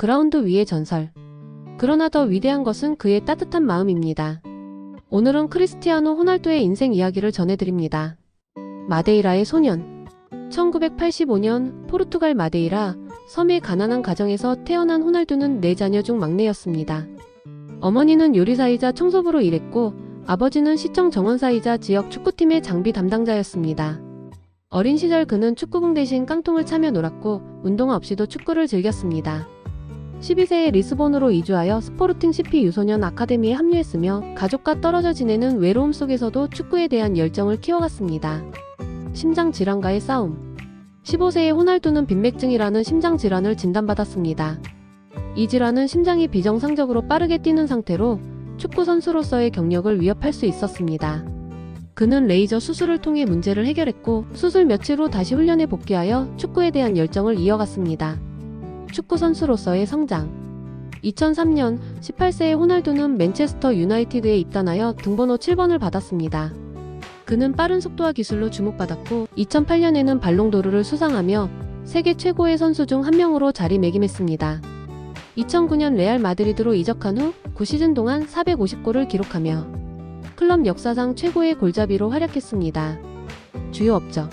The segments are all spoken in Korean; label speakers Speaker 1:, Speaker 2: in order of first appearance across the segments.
Speaker 1: 그라운드 위의 전설. 그러나 더 위대한 것은 그의 따뜻한 마음입니다. 오늘은 크리스티아노 호날두의 인생 이야기를 전해드립니다. 마데이라의 소년. 1985년 포르투갈 마데이라 섬의 가난한 가정에서 태어난 호날두는 네 자녀 중 막내였습니다. 어머니는 요리사이자 청소부로 일했고 아버지는 시청 정원사이자 지역 축구팀의 장비 담당자였습니다. 어린 시절 그는 축구공 대신 깡통을 차며 놀았고 운동화 없이도 축구를 즐겼습니다. 12세에 리스본으로 이주하여 스포르팅 CP 유소년 아카데미에 합류했으며 가족과 떨어져 지내는 외로움 속에서도 축구에 대한 열정을 키워갔습니다. 심장 질환과의 싸움. 15세의 호날두는 빈맥증이라는 심장 질환을 진단받았습니다. 이 질환은 심장이 비정상적으로 빠르게 뛰는 상태로 축구 선수로서의 경력을 위협할 수 있었습니다. 그는 레이저 수술을 통해 문제를 해결했고 수술 며칠 후 다시 훈련에 복귀하여 축구에 대한 열정을 이어갔습니다. 축구 선수로서의 성장. 2003년 18세의 호날두는 맨체스터 유나이티드에 입단하여 등번호 7번을 받았습니다. 그는 빠른 속도와 기술로 주목받았고 2008년에는 발롱도르를 수상하며 세계 최고의 선수 중 한 명으로 자리매김했습니다. 2009년 레알 마드리드로 이적한 후 9시즌 동안 450골을 기록하며 클럽 역사상 최고의 골잡이로 활약했습니다. 주요 업적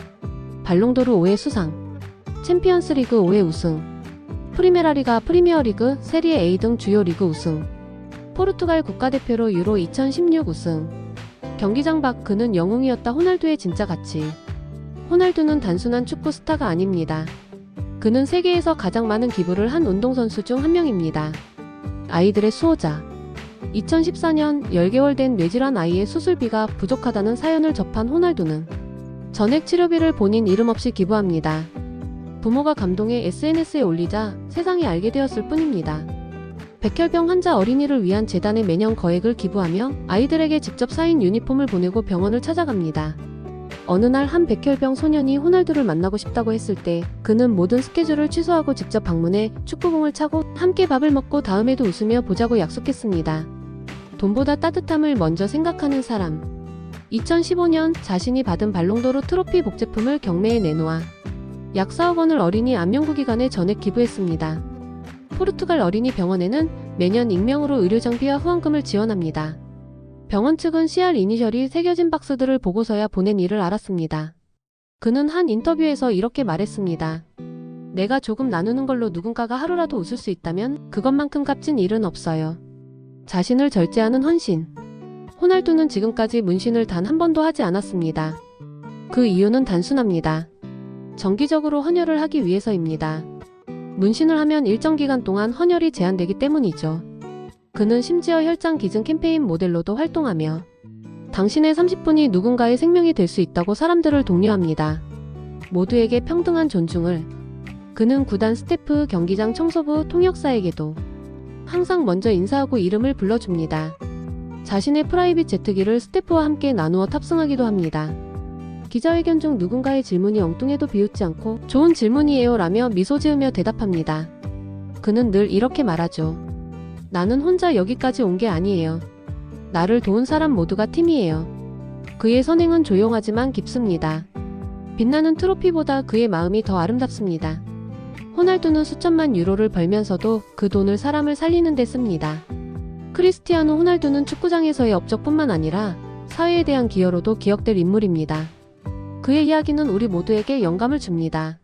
Speaker 1: 발롱도르 5회 수상 챔피언스리그 5회 우승 프리메라리가 프리미어리그 세리에 A 등 주요 리그 우승 포르투갈 국가대표로 유로 2016 우승 경기장 밖 그는 영웅이었다 호날두의 진짜 가치 호날두는 단순한 축구 스타가 아닙니다. 그는 세계에서 가장 많은 기부를 한 운동선수 중 한 명입니다. 아이들의 수호자 2014년 10개월 된 뇌질환 아이의 수술비가 부족하다는 사연을 접한 호날두는 전액 치료비를 본인 이름 없이 기부합니다. 부모가 감동해 SNS에 올리자 세상이 알게 되었을 뿐입니다. 백혈병 환자 어린이를 위한 재단에 매년 거액을 기부하며 아이들에게 직접 사인 유니폼을 보내고 병원을 찾아갑니다. 어느 날 한 백혈병 소년이 호날두를 만나고 싶다고 했을 때 그는 모든 스케줄을 취소하고 직접 방문해 축구공을 차고 함께 밥을 먹고 다음에도 웃으며 보자고 약속했습니다. 돈보다 따뜻함을 먼저 생각하는 사람. 2015년 자신이 받은 발롱도르 트로피 복제품을 경매에 내놓아 약 4억 원을 어린이 안면구기관에 전액 기부했습니다. 포르투갈 어린이 병원에는 매년 익명으로 의료 장비와 후원금을 지원합니다. 병원 측은 CR 이니셜이 새겨진 박스들을 보고서야 보낸 일을 알았습니다. 그는 한 인터뷰에서 이렇게 말했습니다. 내가 조금 나누는 걸로 누군가가 하루라도 웃을 수 있다면 그것만큼 값진 일은 없어요. 자신을 절제하는 헌신. 호날두는 지금까지 문신을 단 한 번도 하지 않았습니다. 그 이유는 단순합니다. 정기적으로 헌혈을 하기 위해서입니다. 문신을 하면 일정 기간 동안 헌혈이 제한되기 때문이죠. 그는 심지어 혈장 기증 캠페인 모델로도 활동하며 당신의 30분이 누군가의 생명이 될 수 있다고 사람들을 독려합니다. 모두에게 평등한 존중을. 그는 구단 스태프, 경기장 청소부, 통역사에게도 항상 먼저 인사하고 이름을 불러줍니다. 자신의 프라이빗 제트기를 스태프와 함께 나누어 탑승하기도 합니다. 기자회견 중 누군가의 질문이 엉뚱해도 비웃지 않고 좋은 질문이에요 라며 미소 지으며 대답합니다. 그는 늘 이렇게 말하죠. 나는 혼자 여기까지 온 게 아니에요. 나를 도운 사람 모두가 팀이에요. 그의 선행은 조용하지만 깊습니다. 빛나는 트로피보다 그의 마음이 더 아름답습니다. 호날두는 수천만 유로를 벌면서도 그 돈을 사람을 살리는 데 씁니다. 크리스티아노 호날두는 축구장에서의 업적뿐만 아니라 사회에 대한 기여로도 기억될 인물입니다. 그의 이야기는 우리 모두에게 영감을 줍니다.